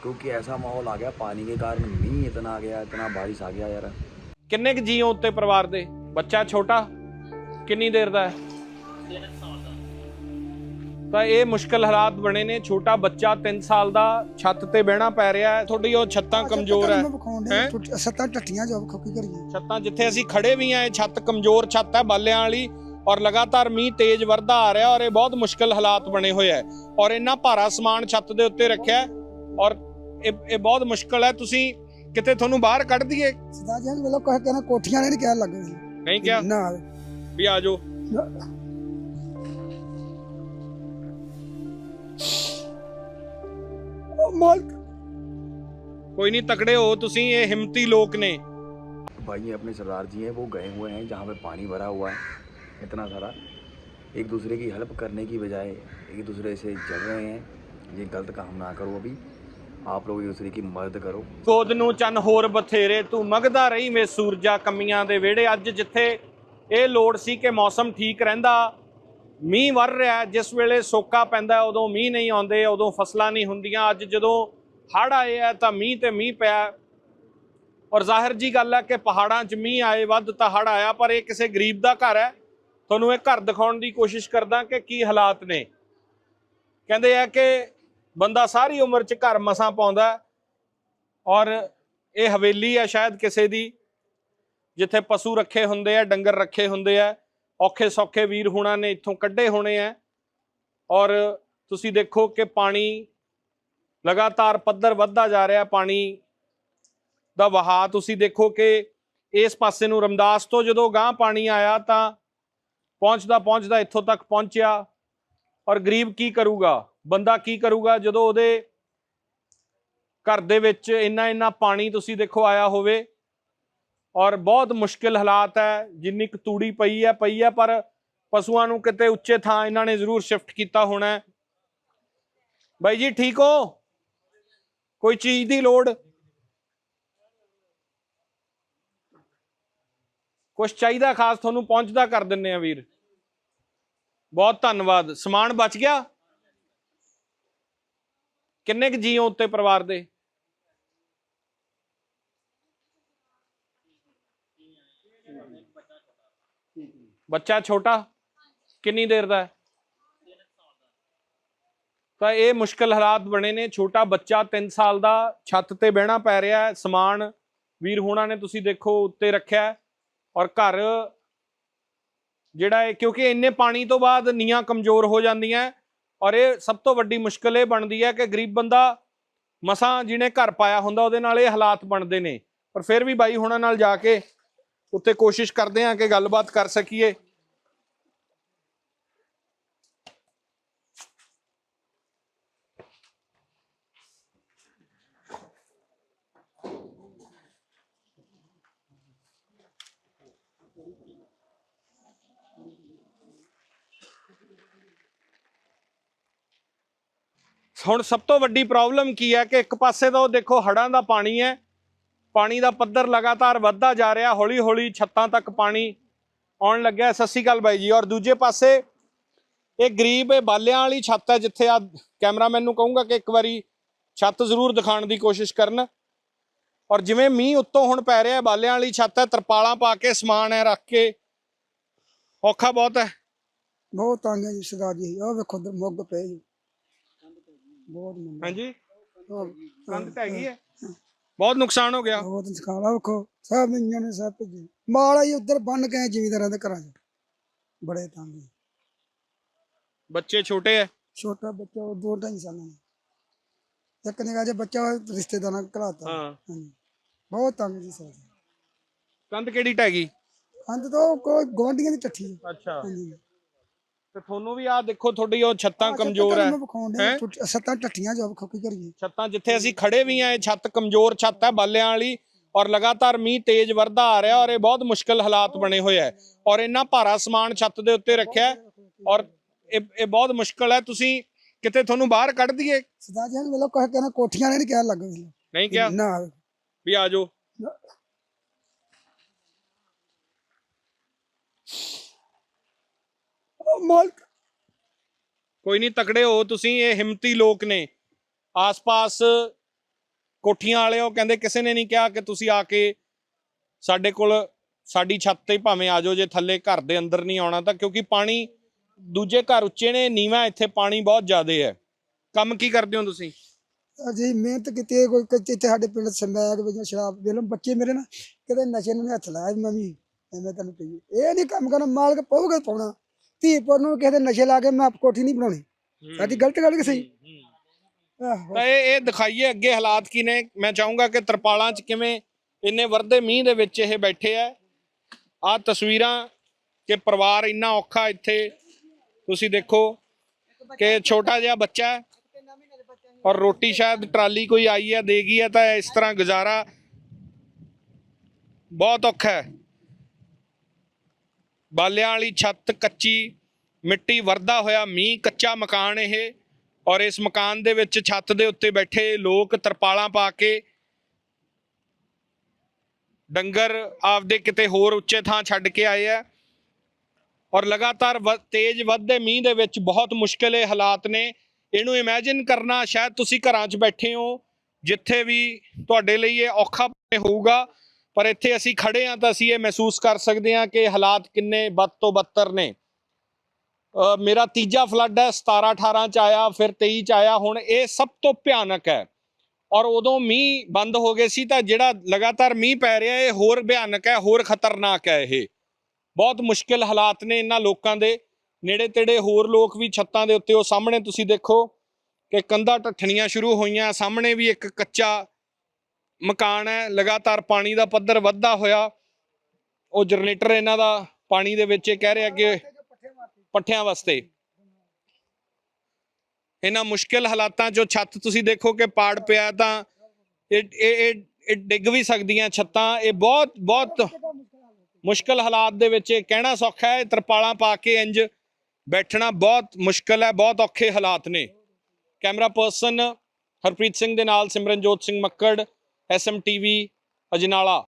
क्योंकि ऐसा माहौल आ गया पानी के कारण मीह इतना आ गया इतना बारिश आ गया यार ਕਿੰਨੇ ਕੁ ਜੀ ਹੋ ਉੱਤੇ ਪਰਿਵਾਰ ਦੇ ਬੱਚਾ ਛੋਟਾ ਕਿੰਨੀ ਦੇਰ ਦਾ ਹੈ ਤਾਂ ਇਹ ਮੁਸ਼ਕਲ ਹਾਲਾਤ ਬਣੇ ਨੇ ਛੋਟਾ ਬੱਚਾ 3 ਸਾਲ ਦਾ ਛੱਤ ਤੇ ਬਹਿਣਾ ਪੈ ਰਿਹਾ ਹੈ ਤੁਹਾਡੀ ਉਹ ਛੱਤਾਂ ਕਮਜ਼ੋਰ ਹੈ ਹੈਂ? ਸੱਤਾਂ ਟੱਟੀਆਂ ਜੋ ਖੋਕੀ ਕਰੀਏ ਛੱਤਾਂ ਜਿੱਥੇ ਅਸੀਂ ਖੜੇ ਵੀ ਆਂ ਇਹ ਛੱਤ ਕਮਜ਼ੋਰ ਛੱਤ ਹੈ ਬਾਲਿਆਂ ਵਾਲੀ ਔਰ ਲਗਾਤਾਰ ਮੀਂਹ ਤੇਜ਼ ਵਰਦਾ ਆ ਰਿਹਾ ਔਰ ਇਹ ਬਹੁਤ ਮੁਸ਼ਕਲ ਹਾਲਾਤ ਬਣੇ ਹੋਏ ਹੈ ਔਰ ਇੰਨਾ ਭਾਰਾ ਸਮਾਨ ਛੱਤ ਦੇ ਉੱਤੇ ਰੱਖਿਆ ਹੈ ਔਰ ਇਹ ਇਹ ਬਹੁਤ ਮੁਸ਼ਕਲ ਹੈ ਤੁਸੀਂ ਕਿਤੇ ਤੁਹਾਨੂੰ ਬਾਹਰ ਕੱਢ ਦਈਏ ਸਦਾ ਜੀ ਵੇਲੋ ਕਹੇ ਕਹਿੰਦਾ ਕੋਠੀਆਂ ਨੇ ਨਹੀਂ ਕਹਿਣ ਲੱਗੇ ਸੀ ਨਹੀਂ ਕਿਹਾ ਨਾ ਵੀ ਆ ਜਾਓ ਉਹ ਮਾਲਕ ਕੋਈ ਨਹੀਂ ਤਕੜੇ ਹੋ ਤੁਸੀਂ ਇਹ ਹਿੰਮਤੀ ਲੋਕ ਨੇ भाई ये अपने सरदार जी हैं वो गए हुए हैं जहाँ पे पानी भरा हुआ है इतना सारा एक दूसरे की हेल्प करने की बजाय एक दूसरे से जल रहे हैं ये गलत काम ना करो अभी ਆਪ ਲੋਗ ਦੂਸਰੇ ਕੀ ਮਦਦ ਕਰੋ। ਗੋਦ ਨੂੰ ਚੰਨ ਹੋਰ ਬਥੇਰੇ, ਤੂੰ ਮਗਦਾ ਰਹੀ ਮੇ ਸੂਰਜਾ ਕਮੀਆਂ ਦੇ ਵਿਹੜੇ। ਅੱਜ ਜਿੱਥੇ ਇਹ ਲੋੜ ਸੀ ਕਿ ਮੌਸਮ ਠੀਕ ਰਹਿੰਦਾ, ਮੀਂਹ ਵਰ ਰਿਹਾ ਜਿਸ ਵੇਲੇ ਸੋਕਾ ਪੈਂਦਾ ਉਦੋਂ ਮੀਂਹ ਨਹੀਂ ਆਉਂਦੇ, ਉਦੋਂ ਫਸਲਾਂ ਨਹੀਂ ਹੁੰਦੀਆਂ। ਅੱਜ ਜਦੋਂ ਹੜ੍ਹ ਆਏ ਆ ਤਾਂ ਮੀਂਹ ਤੇ ਮੀਂਹ ਪਿਆ ਔਰ ਜ਼ਾਹਿਰ ਜੀ ਗੱਲ ਹੈ ਕਿ ਪਹਾੜਾਂ 'ਚ ਮੀਂਹ ਆਏ ਵੱਧ ਤਾਂ ਹੜ੍ਹ ਆਇਆ, ਪਰ ਇਹ ਕਿਸੇ ਗਰੀਬ ਦਾ ਘਰ ਹੈ। ਤੁਹਾਨੂੰ ਇਹ ਘਰ ਦਿਖਾਉਣ ਦੀ ਕੋਸ਼ਿਸ਼ ਕਰਦਾ ਕਿ ਕੀ ਹਾਲਾਤ ਨੇ। ਕਹਿੰਦੇ ਆ ਕਿ ਬੰਦਾ ਸਾਰੀ ਉਮਰ 'ਚ ਘਰ ਮਸਾਂ ਪਾਉਂਦਾ ਔਰ ਇਹ ਹਵੇਲੀ ਹੈ ਸ਼ਾਇਦ ਕਿਸੇ ਦੀ, ਜਿੱਥੇ ਪਸ਼ੂ ਰੱਖੇ ਹੁੰਦੇ ਆ, ਡੰਗਰ ਰੱਖੇ ਹੁੰਦੇ ਆ, ਔਖੇ ਸੌਖੇ ਵੀਰ ਹੁਣਾਂ ਨੇ ਇੱਥੋਂ ਕੱਢੇ ਹੋਣੇ ਆ। ਔਰ ਤੁਸੀਂ ਦੇਖੋ ਕਿ ਪਾਣੀ ਲਗਾਤਾਰ ਪੱਧਰ ਵੱਧਦਾ ਜਾ ਰਿਹਾ, ਪਾਣੀ ਦਾ ਵਹਾਅ। ਤੁਸੀਂ ਦੇਖੋ ਕਿ ਇਸ ਪਾਸੇ ਨੂੰ ਰਮਦਾਸ ਤੋਂ ਜਦੋਂ ਗਾਂ ਪਾਣੀ ਆਇਆ ਤਾਂ ਪਹੁੰਚਦਾ ਪਹੁੰਚਦਾ ਇੱਥੋਂ ਤੱਕ ਪਹੁੰਚਿਆ। ਔਰ ਗਰੀਬ ਕੀ ਕਰੂਗਾ? ਬੰਦਾ ਕੀ ਕਰੂਗਾ ਜਦੋਂ ਉਹਦੇ ਘਰ ਦੇ ਵਿੱਚ ਇੰਨਾ ਇੰਨਾ ਪਾਣੀ ਤੁਸੀਂ ਦੇਖੋ ਆਇਆ ਹੋਵੇ? ਔਰ ਬਹੁਤ ਮੁਸ਼ਕਿਲ ਹਾਲਾਤ ਹੈ, ਜਿੰਨੀ ਕੁ ਤੂੜੀ ਪਈ ਹੈ ਪਈ ਹੈ, ਪਰ ਪਸ਼ੂਆਂ ਨੂੰ ਕਿਤੇ ਉੱਚੇ ਥਾਂ ਇਹਨਾਂ ਨੇ ਜ਼ਰੂਰ ਸ਼ਿਫਟ ਕੀਤਾ ਹੋਣਾ ਬਾਈ ਜੀ, ਠੀਕ ਹੋ? ਕੋਈ ਚੀਜ਼ ਦੀ ਲੋੜ? ਕੁਛ ਚਾਹੀਦਾ ਖਾਸ ਤੁਹਾਨੂੰ, ਪਹੁੰਚਦਾ ਕਰ ਦਿੰਨੇ ਆ ਵੀਰ। ਬਹੁਤ ਧੰਨਵਾਦ। ਸਮਾਨ ਬਚ ਗਿਆ? ਕਿੰਨੇ ਕੁ ਜੀ ਹੋ ਉੱਤੇ ਪਰਿਵਾਰ ਦੇ? ਬੱਚਾ ਛੋਟਾ? ਕਿੰਨੀ ਦੇਰ ਦਾ ਹੈ? ਤਾਂ ਇਹ ਮੁਸ਼ਕਲ ਹਾਲਾਤ ਬਣੇ ਨੇ। ਛੋਟਾ ਬੱਚਾ 3 ਸਾਲ ਦਾ, ਛੱਤ ਤੇ ਬਹਿਣਾ ਪੈ ਰਿਹਾ ਹੈ। ਸਮਾਨ ਵੀਰ ਹੋਣਾ ਨੇ ਤੁਸੀਂ ਦੇਖੋ ਉੱਤੇ ਰੱਖਿਆ ਔਰ ਘਰ ਜਿਹੜਾ ਹੈ ਕਿਉਂਕਿ ਇੰਨੇ ਪਾਣੀ ਤੋਂ ਬਾਅਦ ਨੀਆਂ ਕਮਜ਼ੋਰ ਹੋ ਜਾਂਦੀਆਂ ਔਰ ਇਹ ਸਭ ਤੋਂ ਵੱਡੀ ਮੁਸ਼ਕਲ ਇਹ ਬਣਦੀ ਹੈ ਕਿ ਗਰੀਬ ਬੰਦਾ ਮਸਾਂ ਜਿਹਨੇ ਘਰ ਪਾਇਆ ਹੁੰਦਾ ਉਹਦੇ ਨਾਲ ਇਹ ਹਾਲਾਤ ਬਣਦੇ ਨੇ। ਪਰ ਫਿਰ ਵੀ ਬਾਈ ਹੁਣਾਂ ਨਾਲ ਜਾ ਕੇ ਉੱਤੇ ਕੋਸ਼ਿਸ਼ ਕਰਦੇ ਹਾਂ ਕਿ ਗੱਲਬਾਤ ਕਰ ਸਕੀਏ। ਹੁਣ ਸਭ ਤੋਂ ਵੱਡੀ ਪ੍ਰੋਬਲਮ ਕੀ ਹੈ ਕਿ ਇੱਕ ਪਾਸੇ ਤਾਂ ਉਹ ਦੇਖੋ ਹੜਾਂ ਦਾ ਪਾਣੀ ਹੈ, ਪਾਣੀ ਦਾ ਪੱਧਰ ਲਗਾਤਾਰ ਵੱਧਦਾ ਜਾ ਰਿਹਾ ਹੌਲੀ ਹੌਲੀ ਛੱਤਾਂ ਤੱਕ ਪਾਣੀ ਆਉਣ ਲੱਗਿਆ। ਸਤਿ ਸ਼੍ਰੀ ਅਕਾਲ ਬਾਈ ਜੀ, ਔਰ ਦੂਜੇ ਪਾਸੇ ਇਹ ਗਰੀਬ, ਇਹ ਬਾਲਿਆਂ ਵਾਲੀ ਛੱਤ ਹੈ, ਜਿੱਥੇ ਆ ਕੈਮਰਾਮੈਨ ਨੂੰ ਕਹੂੰਗਾ ਕਿ ਇੱਕ ਵਾਰੀ ਛੱਤ ਜ਼ਰੂਰ ਦਿਖਾਉਣ ਦੀ ਕੋਸ਼ਿਸ਼ ਕਰਨ। ਔਰ ਜਿਵੇਂ ਮੀਂਹ ਉੱਤੋਂ ਹੁਣ ਪੈ ਰਿਹਾ ਬਾਲਿਆਂ ਵਾਲੀ ਛੱਤ ਹੈ, ਤਰਪਾਲਾਂ ਪਾ ਕੇ, ਸਮਾਨ ਹੈ, ਰੱਖ ਕੇ, ਔਖਾ ਬਹੁਤ ਹੈ। ਬਹੁਤ ਤੰਗ ਹੈ ਜੀ ਸਰਦਾਰ ਜੀ ਉਹ ਵੇਖੋ ਉਧਰ ਮੁੱਗ ਪਏ ਜੀ। ਬਹੁਤ ਮੰਦਾ। ਹਾਂਜੀ? ਉਹ ਕੰਧ ਟਹਿ ਗਈ ਹੈ? ਬਹੁਤ ਨੁਕਸਾਨ ਹੋ ਗਿਆ। ਬਹੁਤ ਸਿਖਾਲਾ ਵੇਖੋ ਸਭ ਇੰਜਣ ਨੇ ਸਭ ਭੇਜੇ ਮਾਲ ਹੀ ਉਧਰ ਬੰਨ ਕੇ ਜ਼ਿਮੀਦਾਰਾਂ ਦੇ ਘਰਾਂ 'ਚ। ਬੜੇ ਤੰਗ ਹੈ। ਬੱਚੇ ਛੋਟੇ ਹੈ? ਛੋਟਾ ਬੱਚਾ ਉਹ ਦੋ ਢਾਈ ਸਾਲਾਂ ਦਾ। ਇੱਕ ਨਿਕਾ ਜਿਹਾ ਬੱਚਾ ਰਿਸ਼ਤੇਦਾਰਾਂ ਘਲਾਤਾ। ਹਾਂ। ਹਾਂਜੀ। ਬਹੁਤ ਤੰਗ ਜੀ ਸਰ ਕੰਧ ਕਿਹੜੀ ਟਹਿ ਗਈ ਅੰਤ ਤੋਂ ਕੋਈ ਗਵਾਂਢੀਆਂ ਦੀ ਚੱਠੀ। ਅੱਛਾ। ਹਾਂਜੀ। ਤੇ ਤੁਹਾਨੂੰ ਵੀ ਆ ਦੇਖੋ ਤੁਹਾਡੀ ਉਹ ਛੱਤਾਂ ਕਮਜ਼ੋਰ ਹੈ। ਹੈਂ? ਸੱਤਾਂ ਟੱਟੀਆਂ ਜੋ ਖੋਕੀ ਕਰੀਏ? ਛੱਤਾਂ ਜਿੱਥੇ ਅਸੀਂ ਖੜੇ ਵੀ ਆਂ ਇਹ ਛੱਤ ਕਮਜ਼ੋਰ ਛੱਤ ਹੈ ਬਾਲਿਆਂ ਵਾਲੀ ਔਰ ਲਗਾਤਾਰ ਮੀਂਹ ਤੇਜ਼ ਵਰਦਾ ਆ ਰਿਹਾ ਔਰ ਇਹ ਬਹੁਤ ਮੁਸ਼ਕਲ ਹਾਲਾਤ ਬਣੇ ਹੋਏ ਹੈ ਔਰ ਇੰਨਾ ਭਾਰਾ ਸਮਾਨ ਛੱਤ ਦੇ ਉੱਤੇ ਰੱਖਿਆ ਹੈ ਔਰ ਇਹ ਇਹ ਬਹੁਤ ਮੁਸ਼ਕਲ ਹੈ। ਤੁਸੀਂ ਕਿਤੇ ਤੁਹਾਨੂੰ ਬਾਹਰ ਕੱਢ ਦਈਏ? ਸਦਾ ਜੀ ਵੇਲੋ ਕਹੇ ਕਹਿੰਦਾ ਕੋਠੀਆਂ ਨੇ ਨਹੀਂ ਕਹਿਣ ਲੱਗੇ ਨਹੀਂ ਕਿਹਾ? ਨਾ। ਵੀ ਆ ਜਾਓ। ਮਾਲਕ। ਕੋਈ ਨਹੀਂ ਤਕੜੇ ਹੋ ਤੁਸੀਂ ਇਹ ਹਿੰਮਤੀ ਲੋਕ ਨੇ। ਆਸ-ਪਾਸ ਕੋਠੀਆਂ ਵਾਲਿਓ ਕਹਿੰਦੇ ਕਿਸੇ ਨੇ ਨਹੀਂ ਕਿਹਾ ਕਿ ਤੁਸੀਂ ਆ ਕੇ ਸਾਡੇ ਕੋਲ ਸਾਡੀ ਛੱਤ ਤੇ ਭਾਵੇਂ ਆ ਜਾਓ ਜੇ ਥੱਲੇ ਘਰ ਦੇ ਅੰਦਰ ਨਹੀਂ ਆਉਣਾ ਤਾਂ ਕਿਉਂਕਿ ਪਾਣੀ ਦੂਜੇ ਘਰ ਉੱਚੇ ਨੇ ਨੀਵਾਂ ਇੱਥੇ ਪਾਣੀ ਬਹੁਤ ਜ਼ਿਆਦਾ ਹੈ। ਕੰਮ ਕੀ ਕਰਦੇ ਹੋ ਤੁਸੀਂ? ਅਜੇ ਮਿਹਨਤ ਕੀਤੀ ਹੈ, ਕੋਈ ਇੱਥੇ ਸਾਡੇ ਪਿੰਡ ਸਮੈਕ ਵਿੱਚ ਸ਼ਰਾਬ ਵੇਲੋਂ ਬੱਚੇ ਮੇਰੇ ਨਾ ਕਿਤੇ ਨਸ਼ੇ ਨੂੰ ਹੱਥ ਲਾਇਆ ਮੈਂ ਵੀ ਐਵੇਂ ਤੈਨੂੰ ਕਹੀਏ। ਇਹ ਨਹੀਂ ਕੰਮ ਕਰਨਾ ਮਾਲਕ ਪਊਗਾ ਪਾਉਣਾ ਧੀ ਪੁੱਤ ਨੂੰ ਕਿਸੇ ਦੇ ਨਸ਼ੇ ਲਾ ਕੇ ਮੈਂ ਕੋਠੀ ਨਹੀਂ ਬਣਾਉਣੀ। ਸਾਡੀ ਗਲਤ ਗੱਲ ਕਿ ਸਹੀ? ਆਹੋ ਤਾਂ ਇਹ ਇਹ ਦਿਖਾਈਏ ਅੱਗੇ ਹਾਲਾਤ ਕੀ ਨੇ। ਮੈਂ ਚਾਹੂੰਗਾ ਕਿ ਤਰਪਾਲਾਂ 'ਚ ਕਿਵੇਂ ਇੰਨੇ ਵਰਦੇ ਮੀਂਹ ਦੇ ਵਿੱਚ ਇਹ ਬੈਠੇ ਆ। ਆ ਤਸਵੀਰਾਂ ਕਿ ਪਰਿਵਾਰ ਇੰਨਾ ਔਖਾ ਇੱਥੇ। ਤੁਸੀਂ ਦੇਖੋ ਕਿ ਛੋਟਾ ਜਿਹਾ ਬੱਚਾ ਹੈ ਔਰ ਰੋਟੀ ਸ਼ਾਇਦ ਟਰਾਲੀ ਕੋਈ ਆਈ ਹੈ ਦੇ ਗਈ ਹੈ ਤਾਂ ਇਸ ਤਰ੍ਹਾਂ ਗੁਜ਼ਾਰਾ ਬਹੁਤ ਔਖਾ ਹੈ। ਬਾਲਿਆਂ ਵਾਲੀ ਛੱਤ ਕੱਚੀ, ਮਿੱਟੀ ਵਰਦਾ ਹੋਇਆ, ਮੀਂਹ ਕੱਚਾ ਮਕਾਨ ਇਹ। ਔਰ ਇਸ ਮਕਾਨ ਦੇ ਵਿੱਚ ਛੱਤ ਦੇ ਉੱਤੇ ਬੈਠੇ ਲੋਕ ਤਰਪਾਲਾਂ ਪਾ ਕੇ, ਡੰਗਰ ਆਪਦੇ ਕਿਤੇ ਹੋਰ ਉੱਚੇ ਥਾਂ ਛੱਡ ਕੇ ਆਏ ਆ। ਔਰ ਲਗਾਤਾਰ ਵ- ਤੇਜ਼ ਵੱਧਦੇ ਮੀਂਹ ਦੇ ਵਿੱਚ ਬਹੁਤ ਮੁਸ਼ਕਿਲ ਇਹ ਹਾਲਾਤ ਨੇ। ਇਹਨੂੰ ਇਮੇਜਿਨ ਕਰਨਾ, ਸ਼ਾਇਦ ਤੁਸੀਂ ਘਰਾਂ 'ਚ ਬੈਠੇ ਹੋ, ਜਿੱਥੇ ਵੀ ਤੁਹਾਡੇ ਲਈ ਇਹ ਔਖਾ ਹੋਊਗਾ। ਪਰ ਇੱਥੇ ਅਸੀਂ ਖੜੇ ਹਾਂ ਤਾਂ ਅਸੀਂ ਇਹ ਮਹਿਸੂਸ ਕਰ ਸਕਦੇ ਹਾਂ ਕਿ ਹਾਲਾਤ ਕਿੰਨੇ ਬਦ ਤੋਂ ਬੱਤਰ ਨੇ। ਮੇਰਾ ਤੀਜਾ ਫਲੱਡ ਹੈ 17 18 ਚ ਆਇਆ, ਫਿਰ 23 ਚ ਆਇਆ, ਹੁਣ ਇਹ ਸਭ ਤੋਂ ਭਿਆਨਕ ਹੈ। ਔਰ ਉਦੋਂ ਮੀਂਹ ਬੰਦ ਹੋ ਗਏ ਸੀ ਤਾਂ ਜਿਹੜਾ ਲਗਾਤਾਰ ਮੀਂਹ ਪੈ ਰਿਹਾ, ਇਹ ਹੋਰ ਭਿਆਨਕ ਹੈ, ਹੋਰ ਖਤਰਨਾਕ ਹੈ ਇਹ। ਬਹੁਤ ਮੁਸ਼ਕਿਲ ਹਾਲਾਤ ਨੇ ਇਹਨਾਂ ਲੋਕਾਂ ਦੇ। ਨੇੜੇ ਤੇੜੇ ਹੋਰ ਲੋਕ ਵੀ ਛੱਤਾਂ ਦੇ ਉੱਤੇ, ਉਹ ਸਾਹਮਣੇ ਤੁਸੀਂ ਦੇਖੋ ਕਿ ਕੰਧਾਂ ਟੱਠਣੀਆਂ ਸ਼ੁਰੂ ਹੋਈਆਂ, ਸਾਹਮਣੇ ਵੀ ਇੱਕ ਕੱਚਾ ਮਕਾਨ ਹੈ, ਲਗਾਤਾਰ ਪਾਣੀ ਦਾ ਪੱਧਰ ਵੱਧਦਾ ਹੋਇਆ। ਉਹ ਜਨਰੇਟਰ ਇਹਨਾਂ ਦਾ ਪਾਣੀ ਦੇ ਵਿੱਚ ਇਹ ਕਹਿ ਰਿਹਾ ਕਿ ਪੱਠਿਆਂ ਵਾਸਤੇ। ਇਹਨਾਂ ਮੁਸ਼ਕਿਲ ਹਾਲਾਤਾਂ 'ਚੋਂ ਛੱਤ ਤੁਸੀਂ ਦੇਖੋ ਕਿ ਪਾੜ ਪਿਆ ਤਾਂ ਇਹ ਇਹ, ਇਹ- ਡਿੱਗ ਵੀ ਸਕਦੀਆਂ ਛੱਤਾਂ। ਇਹ ਬਹੁਤ ਬਹੁਤ ਮੁਸ਼ਕਿਲ ਹਾਲਾਤ ਦੇ ਵਿੱਚ ਇਹ ਕਹਿਣਾ ਸੌਖਾ ਹੈ, ਤਰਪਾਲਾਂ ਪਾ ਕੇ ਇੰਜ ਬੈਠਣਾ ਬਹੁਤ ਮੁਸ਼ਕਿਲ ਹੈ, ਬਹੁਤ ਔਖੇ ਹਾਲਾਤ ਨੇ। ਕੈਮਰਾ ਪਰਸਨ ਹਰਪ੍ਰੀਤ ਸਿੰਘ ਦੇ ਨਾਲ ਸਿਮਰਨਜੋਤ ਸਿੰਘ ਮੱਕੜ ਐਸਐਮਟੀਵੀ ਅਜਨਾਲਾ।